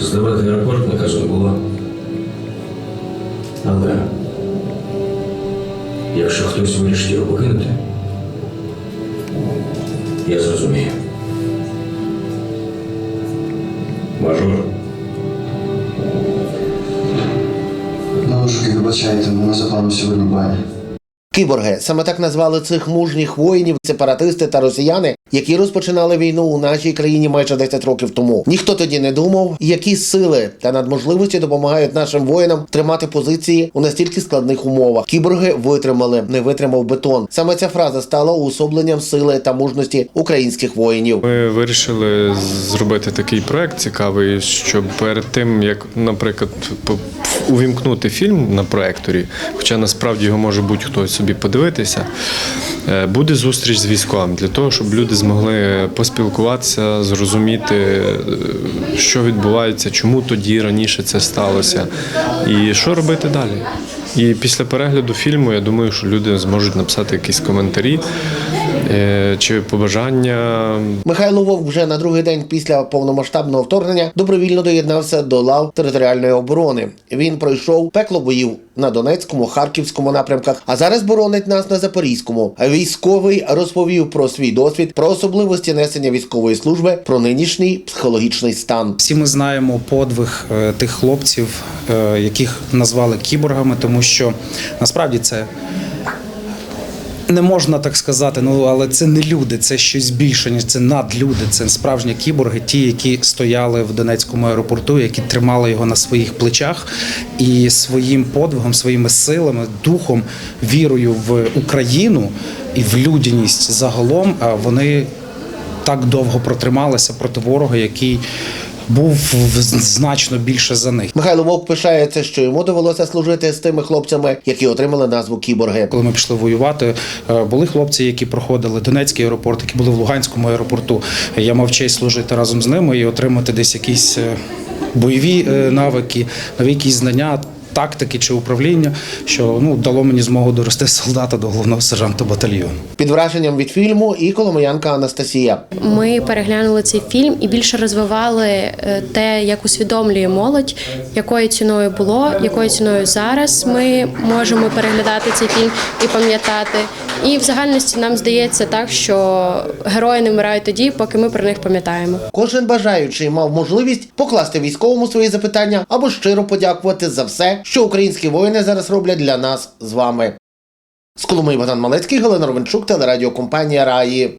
Здавати аеропорт наказу не було. Але якщо хтось вирішить його покинути, я зрозумію. Мажор, Наушки, вибачайте, мене за планом сьогодні баня. Кіборги саме так назвали цих мужніх воїнів, сепаратисти та росіяни, які розпочинали війну у нашій країні майже 10 років тому. Ніхто тоді не думав, які сили та надможливості допомагають нашим воїнам тримати позиції у настільки складних умовах. Кіборги витримали, не витримав бетон. Саме ця фраза стала уособленням сили та мужності українських воїнів. Ми вирішили зробити такий проект цікавий, щоб перед тим, як, наприклад, увімкнути фільм на проекторі, хоча насправді його може будь-хто собі подивитися, е, буде зустріч з військовим для того, щоб люди змогли поспілкуватися, зрозуміти, е, що відбувається, чому тоді раніше це сталося, і що робити далі. І після перегляду фільму я думаю, що люди зможуть написати якісь коментарі чи побажання Михайло Вовк вже на другий день після повномасштабного вторгнення добровільно доєднався до лав територіальної оборони. Він пройшов пекло боїв на Донецькому, Харківському напрямках, а зараз боронить нас на Запорізькому. Військовий розповів про свій досвід, про особливості несення військової служби, про нинішній психологічний стан. Всі ми знаємо подвиг е, тих хлопців, е, яких назвали кіборгами, тому що насправді це. Не можна так сказати, ну але це не люди, це щось більше, ніж це надлюди. Це справжні кіборги, ті, які стояли в Донецькому аеропорту, які тримали його на своїх плечах і своїм подвигом, своїми силами, духом, вірою в Україну і в людяність загалом. Вони так довго протрималися проти ворога, який був значно більше за них. Михайло Вовк пишається, що йому довелося служити з тими хлопцями, які отримали назву кіборги. Коли ми пішли воювати, е, були хлопці, які проходили Донецький аеропорт, які були в Луганському аеропорту. Я мав честь служити разом з ними і отримати десь якісь е, бойові е, навики, нові якісь знання. Тактики чи управління, що ну дало мені змогу дорости з солдата до головного сержанта батальйону. Під враженням від фільму і коломиянка Анастасія. Ми переглянули цей фільм і більше розвивали е, те, як усвідомлює молодь, якою ціною було, якою ціною зараз ми можемо переглядати цей фільм і пам'ятати. І в загальності нам здається так, що герої не вмирають тоді, поки ми про них пам'ятаємо. Кожен бажаючий мав можливість покласти військовому свої запитання або щиро подякувати за все, що українські воїни зараз роблять для нас з вами. З Коломиї Богдан Малецький, Галина Ровенчук, телерадіокомпанія Раї.